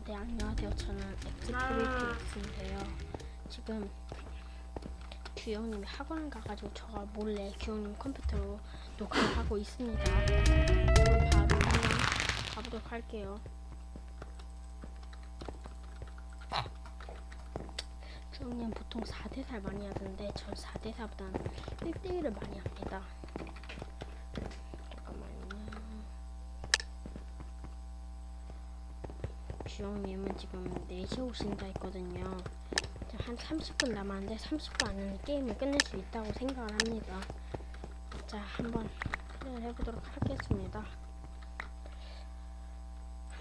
어, 네, 안녕하세요. 저는 엑스프리트엑스인데요. 지금 규영님이 학원 가가지고 저가 몰래 규영님 컴퓨터로 녹화를 하고 있습니다. 그럼 바로 가보도록 할게요. 규영님 보통 4대4를 많이 하던데 전 4대4보다는 1대1을 많이 합니다. 잠깐만요. 주영님은 지금 4시 오신다 했거든요. 이제 한 30분 남았는데 30분 안에 게임을 끝낼 수 있다고 생각을 합니다. 자, 한번 플레이를 해보도록 하겠습니다.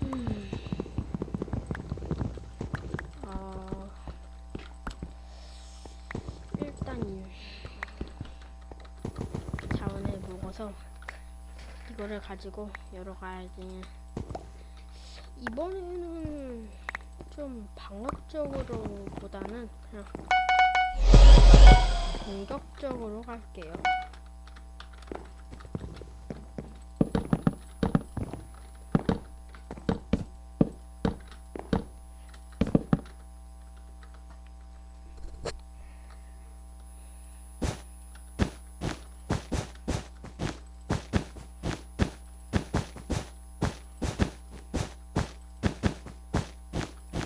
음. 어, 일단 자원을 먹어서 이거를 가지고 여러 가지 이번에는 좀 방어적으로보다는 그냥 공격적으로 갈게요.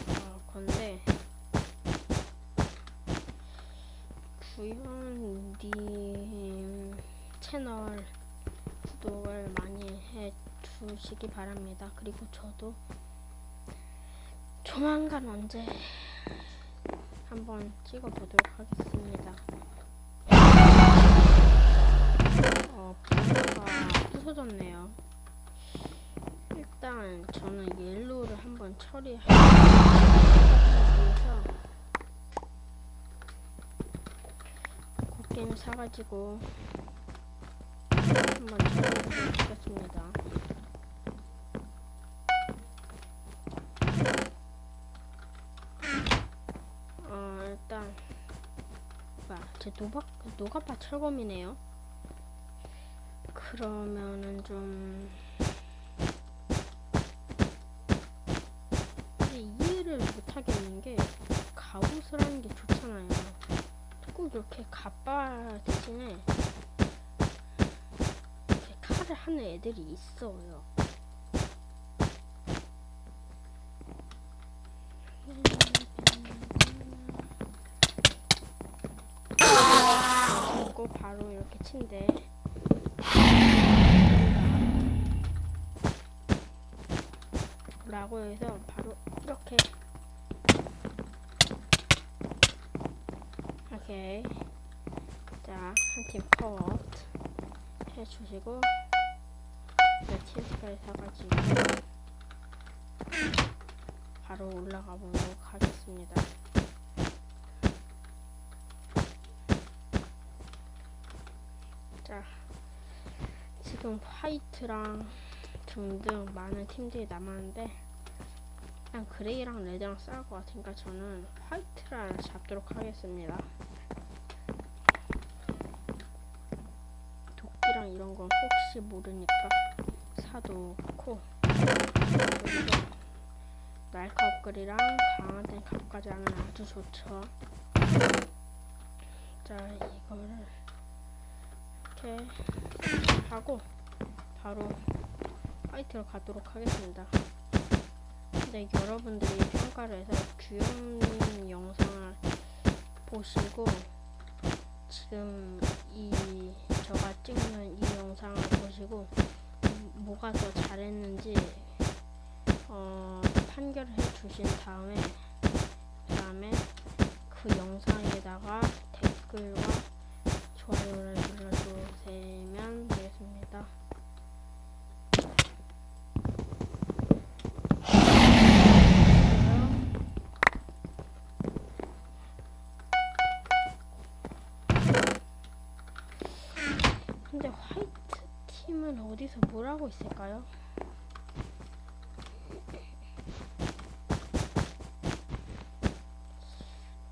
어, 건데 구현님 채널 구독을 많이 해주시기 바랍니다. 그리고 저도 조만간 언제 한번 찍어보도록 하겠습니다. 어, 비가 부서졌네요. 일단 저는 옐로우를 한번 처리하기 위해서 사가지고 한번 처리해 보겠습니다. 어 일단 봐, 제 노박 노가파 철검이네요. 그러면은 좀 이해를 못하겠는 게 갑옷을 하는 게 좋잖아요. 꼭 이렇게 대신에 이렇게 칼을 하는 애들이 있어요. 그리고 바로 이렇게 친대. 라고 해서 바로 이렇게 오케이 자 한 팀 컷 해주시고 네, 치즈까지 사가지고 바로 올라가 보도록 하겠습니다 자 지금 화이트랑 등등 많은 팀들이 남았는데 일단 그레이랑 레드랑 싸울 것 같으니까 저는 화이트를 잡도록 하겠습니다. 도끼랑 이런 건 혹시 모르니까 사놓고 날카 업글이랑 땐 갑까지 하면 아주 좋죠. 자 이거를 이렇게 하고 바로 화이트로 가도록 하겠습니다. 근데 여러분들이 평가를 해서 규영님 영상을 보시고 지금 이 저가 찍는 이 영상을 보시고 뭐가 더 잘했는지 어, 판결을 해주신 다음에 그 다음에 그 영상에다가 댓글과 좋아요를 눌러 어디서 뭘 하고 있을까요?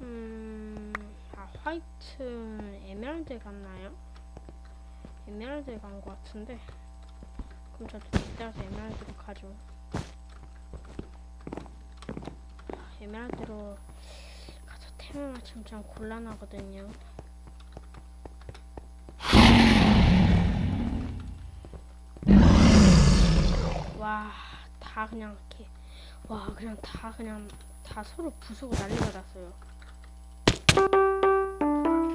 음, 아 화이트는 에메랄드 갔나요? 에메랄드 간 것 같은데 그럼 저도 뒷따라서 에메랄드로 가죠. 에메랄드로 가서 템을 맞추면 좀 곤란하거든요. 다 그냥 이렇게 와, 그냥 다 그냥 다 서로 부수고 난리가 났어요.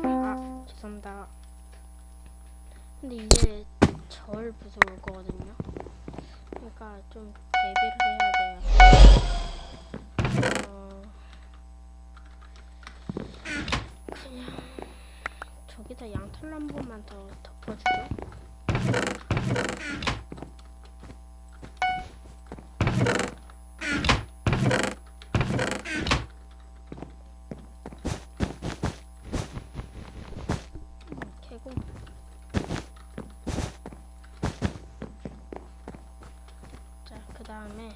아, 죄송합니다. 근데 이제 절 부수고 올 거거든요. 그러니까 좀 대비를 해야 돼요. 어, 그냥 저기다 양털 한 번만 더 덮어주죠. 음, 개고. 자, 그 다음에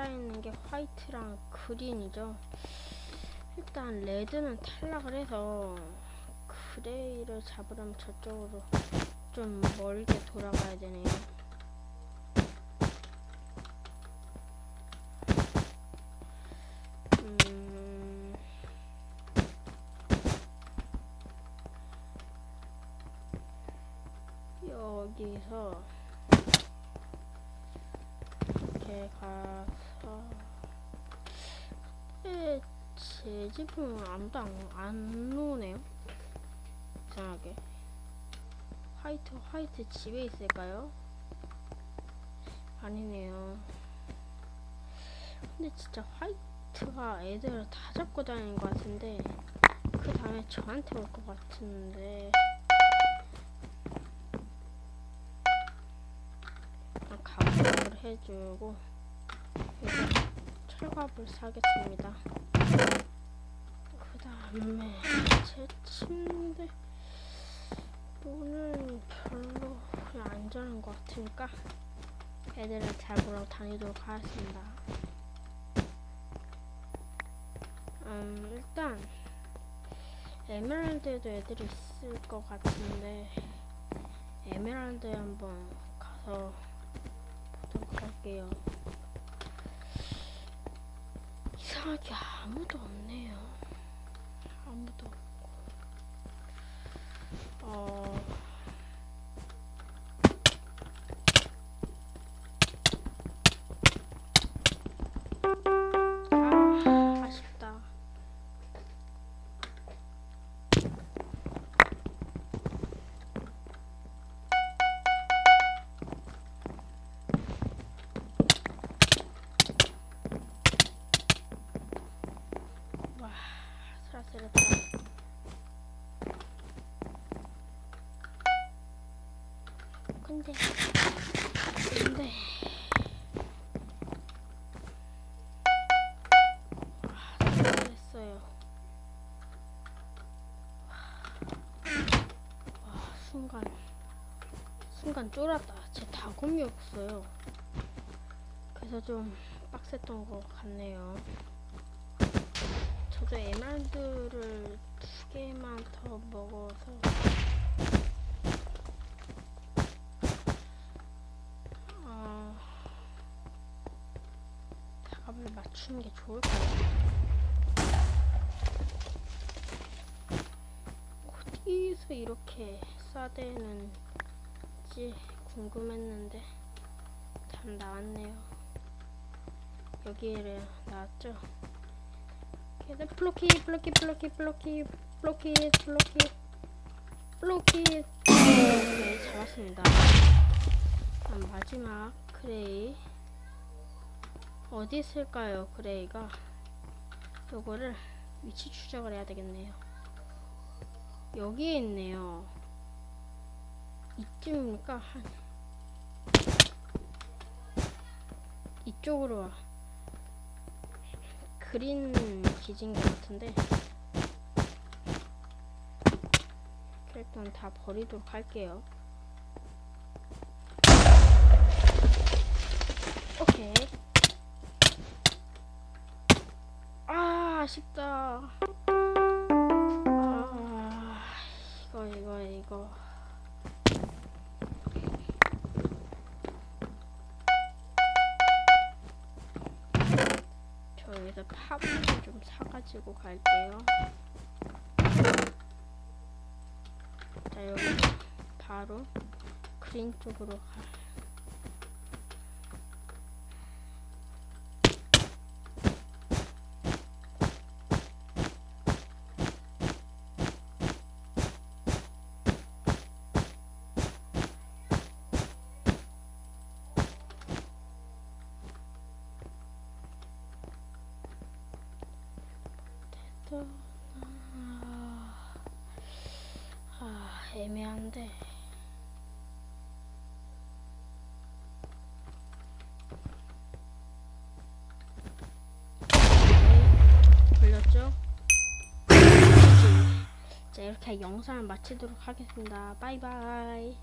살아있는 게 화이트랑 그린이죠. 일단 레드는 탈락을 해서 그레이를 잡으려면 저쪽으로 좀 멀게 돌아가야 되네요. 음, 여기서 이렇게 가서 에, 제 집은 아무도 안, 안 오네요. 이상하게. 화이트 화이트 집에 있을까요? 아니네요. 근데 진짜 화이트가 애들을 다 잡고 다니는 것 같은데 그 다음에 저한테 올 것 같은데 가격을 해주고 철갑을 사겠습니다. 그 다음에 제 침대 오늘 별로 안전한 것 같으니까 애들을 잘 보러 다니도록 하겠습니다. 음, 일단 에메랄드에도 애들이 있을 것 같은데 에메랄드에 한번 가서 보도록 할게요. 이상하게 아무도 없네요. 아무도 없고. 어. 근데, 근데. 와, 잘했어요. 와, 순간, 순간 쫄았다. 제 다곰이 없어요. 그래서 좀 빡셌던 것 같네요. 저도 에merald를 두 개만 더 먹어서 어, 맞추는 게 좋을까요? 어디서 이렇게 싸대는지 궁금했는데 답 나왔네요. 여기를 나왔죠? 걔들 플로키 플로키 플로키 플로키 플로키 플로키 플로키 네 잡았습니다 마지막 그레이 어디 있을까요 그레이가 요거를 위치 추적을 해야 되겠네요 여기에 있네요 이쯤입니까 한 이쪽으로 와 그린 기진 것 같은데 일단 다 버리도록 할게요. 오케이. 아 아쉽다. 아 이거 이거 이거. 저 여기서 화분을 좀 사가지고 갈게요. 자 여기 바로 그린 쪽으로 가. 또, 아, 아, 애매한데. 네, 걸렸죠? 자, 이렇게 영상을 마치도록 하겠습니다. 바이바이.